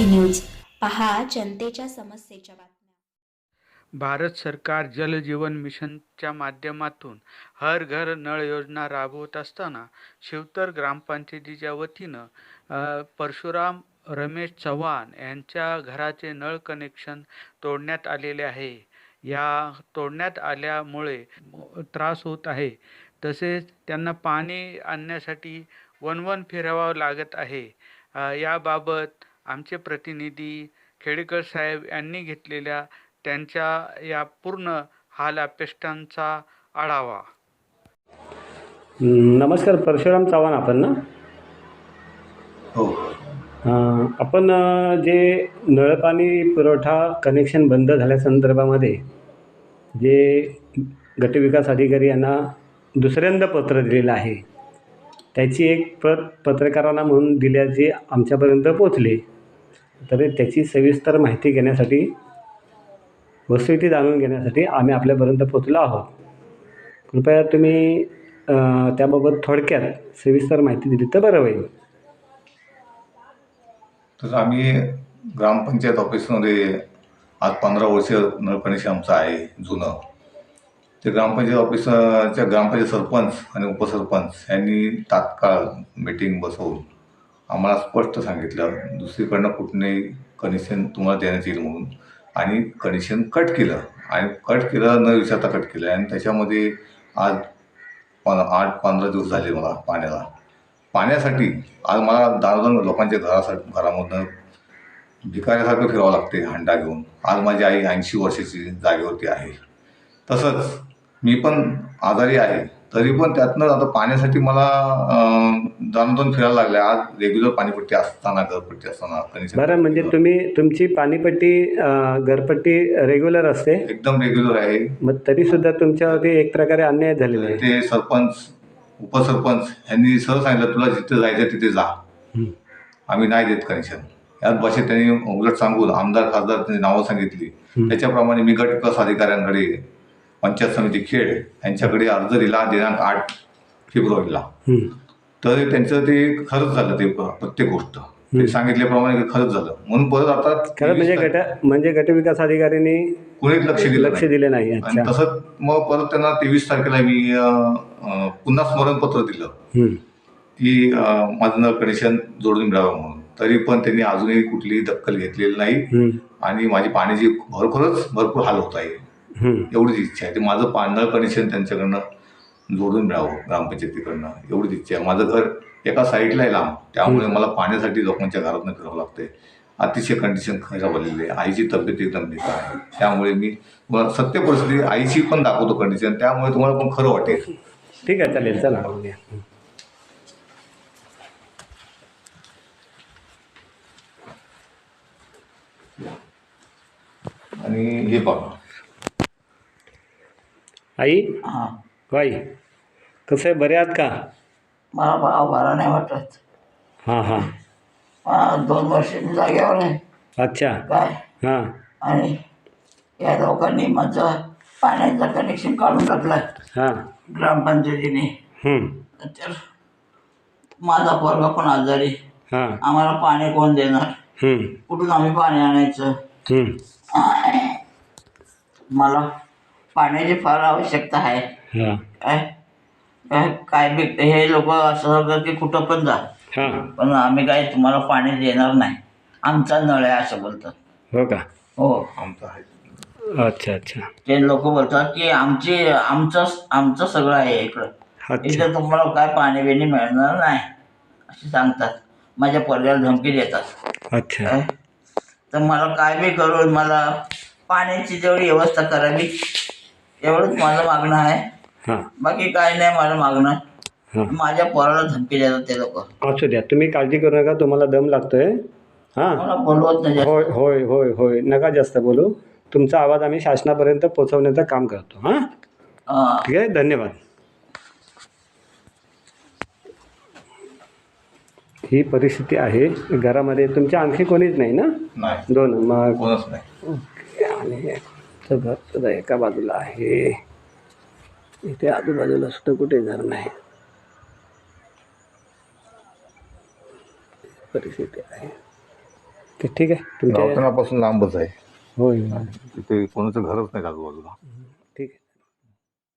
Marathi news. पहा जनतेच्या समस्येच्या बातम्या. भारत सरकार जल जीवन मिशनच्या माध्यमातून हर घर नळ योजना राबवत असताना शिवतर ग्रामपंचायतीच्या वतीनं परशुराम रमेश चव्हाण यांच्या घराचे नळ कनेक्शन तोडण्यात आलेले आहे. या तोडण्यात आल्यामुळे त्रास होत आहे. तसेच त्यांना पाणी आणण्यासाठी वनवन फिरवावं लागत आहे. याबाबत आमचे प्रतिनिधी खेडेकर साहेब यांनी घेतलेल्या त्यांच्या या पूर्ण हाल अपेष्टांचा आढावा नमस्कार. परशुराम चव्हाण आपण ना? हो. आपण जे नळपाणी पुरवठा कनेक्शन बंद झाल्यासंदर्भामध्ये जे गटविकास अधिकारी यांना दुसऱ्यांदा पत्र दिलेलं आहे त्याची एक प्रत पत्रकारांना म्हणून दिल्याचे आमच्यापर्यंत पोचले तर त्याची सविस्तर माहिती घेण्यासाठी वस्तुस्थिती जाणून घेण्यासाठी आम्ही आपल्यापर्यंत पोचलो आहोत. कृपया तुम्ही त्याबाबत थोडक्यात सविस्तर माहिती दिली तर बरं होईल. तर आम्ही ग्रामपंचायत ऑफिसमध्ये आज पंधरा वर्ष नळ कनेक्शन आमचं आहे जुनं. ते ग्रामपंचायत ऑफिसच्या ग्रामपंचायत सरपंच आणि उपसरपंच यांनी तात्काळ मीटिंग बसवून आम्हाला स्पष्ट सांगितलं. दुसरीकडनं कुठलंही कनेक्शन तुम्हाला देण्यात येईल म्हणून. आणि कनेक्शन कट केलं. आणि कट केलं न विचारता कट केलं. आणि त्याच्यामध्ये आज आठ पंधरा दिवस झाले मला पाण्याला. पाण्यासाठी आज मला दारोदार लोकांच्या घरासाठी घरामधनं भिकाऱ्यासारखं फिरावं लागते हंडा घेऊन. आज माझी आई ऐंशी वर्षाची जागेवरती आहे. तसंच मी पण आजारी आहे. तरी पण त्यातनं आता पाण्यासाठी मला दारोदार फिरायला लागलं आज रेग्युलर पाणीपट्टी असताना घरपट्टी असताना बरं म्हणजे तुम्ही तुमची पाणीपट्टी घरपट्टी रेग्युलर असते? एकदम रेग्युलर आहे. मग तरीसुद्धा तुमच्यावरती एक प्रकारे अन्याय झालेला आहे. ते सरपंच उपसरपंच यांनी सहज सांगितलं तुला जिथे जायचं तिथे जा. आम्ही नाही देत कनेक्शन. याच भाषेत त्यांनी उलट सांगून आमदार खासदार त्यांनी नावं सांगितली. त्याच्याप्रमाणे मी गट विकास अधिकाऱ्यांकडे पंचायत समिती खेड यांच्याकडे अर्ज दिला दिनांक आठ फेब्रुवारीला हं. तर त्यांचं ते खरंच झालं ते प्रत्येक गोष्ट ते सांगितल्याप्रमाणे खरंच झालं म्हणून परत आता खरं म्हणजे गट म्हणजे गटविकास अधिकाऱ्यांनी कोणीच लक्ष दिलं लक्ष. दिले नाही आणि तसंच मग परत त्यांना तेवीस तारखेला मी पुन्हा स्मरणपत्र दिलं. की माझं नळ कनेक्शन जोडून मिळावं म्हणून तरी पण त्यांनी अजूनही कुठलीही दखल घेतलेली नाही. आणि माझी पाण्याची खरोखरच भरपूर हाल होत आहे. एवढीच इच्छा आहे. ते माझं पा नळ कनेक्शन त्यांच्याकडनं जोडून मिळावं ग्रामपंचायतीकडनं. एवढीच इच्छा आहे. माझं घर एका साईडला आहे लांब. त्यामुळे मला पाण्यासाठी लोकांच्या घरातनं फिरावं लागते अतिशय कंडिशन खराब आलेली आहे. आईची तब्येत एकदम बेकार आहे. त्यामुळे मी सत्य परिस्थिती आईची पण दाखवतो कंडिशन त्यामुळे तुम्हाला पण खरं वाटेल. ठीक आहे चालेल चला. आणि हे बघा. आई? हां. बाई कसं आहे? बरे आहात का? मला भाव बरा नाही वाटत. हां हां. मला दोन वर्ष मी जागेवर आहे. अच्छा. काय? हां. आणि या लोकांनी माझं पाण्याचं कनेक्शन काढून टाकलं. हां. ग्रामपंचायतीने. तर माझा पोरगा पण आजारी. हां. आम्हाला पाणी कोण देणार. कुठून आम्ही पाणी आणायचं. मला पाण्याची फार आवश्यकता आहे. हां. काय? काय काय बी हे लोक असं सांगतात की कुठं पण जा. हां. पण आम्ही काय तुम्हाला पाणी देणार नाही. आमचा नळ आहे असं बोलतात. हो का? हो. आमचं आहे. अच्छा अच्छा. ते लोक बोलतात की आमची आमचं आमचं सगळं आहे इकडं. अच्छा. इथं तुम्हाला काय पाणी बिणी मिळणार नाही असे सांगतात. माझ्या पोरग्याला धमकी देतात. अच्छा. काय? तर मला काय बी करून मला पाण्याची जेवढी व्यवस्था करावी. एवढंच माझं मागणं आहे. हां. बाकी काय नाही माझं मागणं माझ्या पोराला धमकी देतात ते लोक. असू द्या. तुम्ही काळजी करू नका तुम्हाला दम लागतोय. हां. मला बोलवत नाही जास्त. होय होय होय होय. नका जास्त बोलू. तुमचा आवाज आम्ही शासनापर्यंत पोहोचवण्याचं काम करतो. हां? हा. ठीक आहे धन्यवाद. ही परिस्थिती आहे घरामध्ये. तुमच्या आणखी कोणीच नाही ना? नाही. दोन मग कोणच नाही. आणि याचं घर सुद्धा एका बाजूला आहे. इथे आजूबाजूला सुद्धा कुठे घर नाही. परिस्थिती आहे. ते ठीक आहे. तुमच्या दवाखान्यापासून लांबच आहे. होय. तिथे कोणाचं घरच नाही आजूबाजूला.